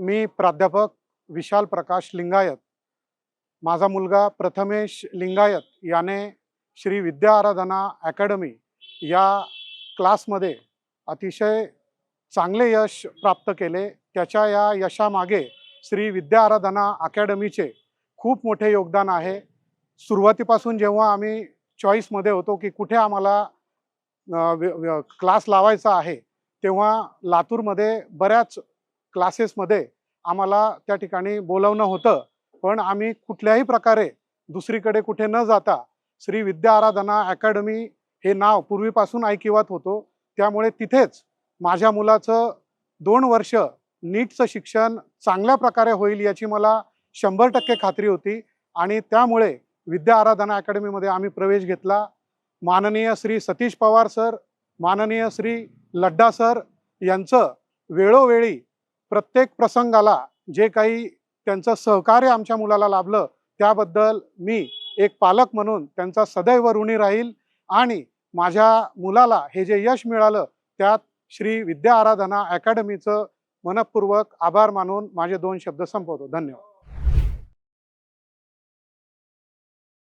मी प्राध्यापक विशाल प्रकाश लिंगायत. माझा मुलगा प्रथमेश लिंगायत याने श्री विद्या आराधना अकॅडमी या क्लासमध्ये अतिशय चांगले यश प्राप्त केले. त्याच्या या यशामागे श्री विद्या आराधना अकॅडमीचे खूप मोठे योगदान आहे. सुरुवातीपासून जेव्हा आम्ही चॉईसमध्ये होतो की कुठे आम्हाला क्लास लावायचा आहे तेव्हा लातूरमध्ये बऱ्याच क्लासेसमध्ये आम्हाला त्या ठिकाणी बोलवणं होतं. पण आम्ही कुठल्याही प्रकारे दुसरीकडे कुठे न जाता श्री विद्या आराधना अकॅडमी हे नाव पूर्वीपासून ऐकिवात होतो. त्यामुळे तिथेच माझ्या मुलाचं दोन वर्ष नीटचं शिक्षण चांगल्या प्रकारे होईल याची मला शंभर टक्के खात्री होती. आणि त्यामुळे विद्या आराधना अकॅडमीमध्ये आम्ही प्रवेश घेतला. माननीय श्री सतीश पवार सर माननीय श्री लड्डा सर यांचं वेळोवेळी प्रत्येक प्रसंगाला जे काही त्यांचं सहकार्य आमच्या मुलाला लाभलं त्याबद्दल मी एक पालक म्हणून त्यांचा सदैव ऋणी राहील आणि माझ्या मुलाला हे जे यश मिळालं त्यात श्री विद्या आराधना अकॅडमीचं मनपूर्वक आभार मानून माझे दोन शब्द संपवतो. धन्यवाद.